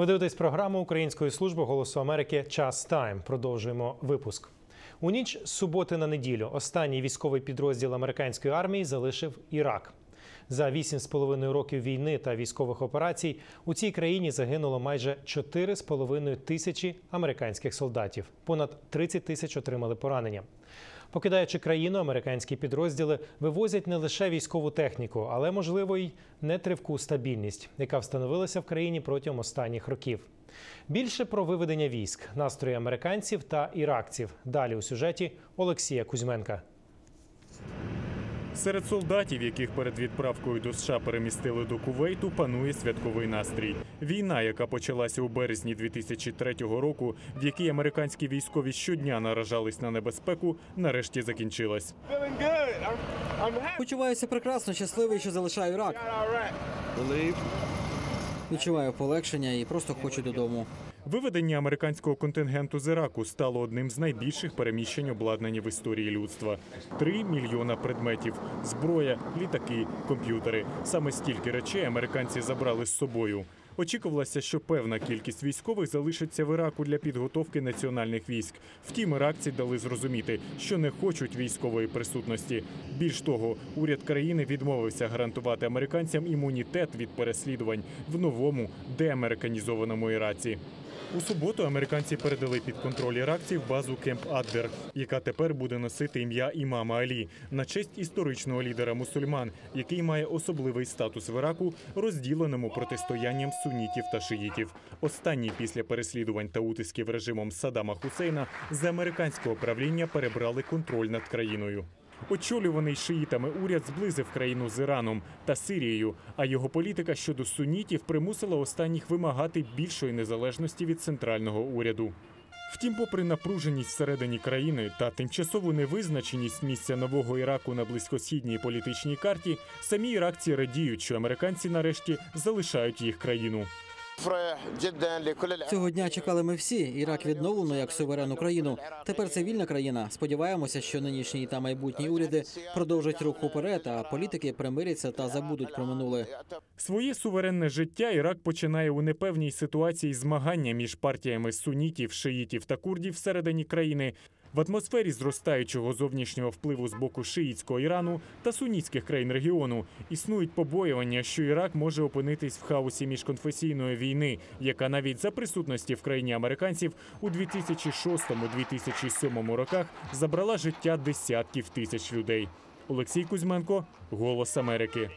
Ви дивитесь програму Української служби голосу Америки Час Тайм. Продовжуємо випуск. У ніч з суботи на неділю останній військовий підрозділ американської армії залишив Ірак. За 8,5 років війни та військових операцій у цій країні загинуло майже 4,5 тисячі американських солдатів. Понад 30 тисяч отримали поранення. Покидаючи країну, американські підрозділи вивозять не лише військову техніку, але можливо й нетривку стабільність, яка встановилася в країні протягом останніх років. Більше про виведення військ, настрої американців та іракців. Далі у сюжеті Олексія Кузьменка. Серед солдатів, яких перед відправкою до США перемістили до Кувейту, панує святковий настрій. Війна, яка почалася у березні 2003 року, в якій американські військові щодня наражались на небезпеку, нарешті закінчилась. Почуваюся прекрасно, щасливий, що залишаю Ірак. Відчуваю полегшення і просто хочу додому. Виведення американського контингенту з Іраку стало одним з найбільших переміщень обладнання в історії людства. Три мільйона предметів: зброя, літаки, комп'ютери. Саме стільки речей американці забрали з собою. Очікувалося, що певна кількість військових залишиться в Іраку для підготовки національних військ. Втім, іракці дали зрозуміти, що не хочуть військової присутності. Більш того, уряд країни відмовився гарантувати американцям імунітет від переслідувань в новому деамериканізованому Іраці. У суботу американці передали під контроль іракців базу Кемп Аддер, яка тепер буде носити ім'я імама Алі на честь історичного лідера мусульман, який має особливий статус в Іраку, розділеному протистоянням сунітів та шиїтів. Останні після переслідувань та утисків режимом Саддама Хусейна з американського правління перебрали контроль над країною. Очолюваний шиїтами уряд зблизив країну з Іраном та Сирією, а його політика щодо сунітів примусила останніх вимагати більшої незалежності від центрального уряду. Втім, попри напруженість всередині країни та тимчасову невизначеність місця нового Іраку на близькосхідній політичній карті, самі іракці радіють, що американці нарешті залишають їх країну. Цього дня чекали ми всі. Ірак відновлено як суверенну країну. Тепер це вільна країна. Сподіваємося, що нинішні та майбутні уряди продовжать рух уперед, а політики примиряться та забудуть про минуле. Своє суверенне життя Ірак починає у непевній ситуації змагання між партіями сунітів, шиїтів та курдів всередині країни. В атмосфері зростаючого зовнішнього впливу з боку шиїтського Ірану та сунітських країн регіону існують побоювання, що Ірак може опинитись в хаосі міжконфесійної війни, яка навіть за присутності в країні американців у 2006-2007 роках забрала життя десятків тисяч людей. Олексій Кузьменко, Голос Америки.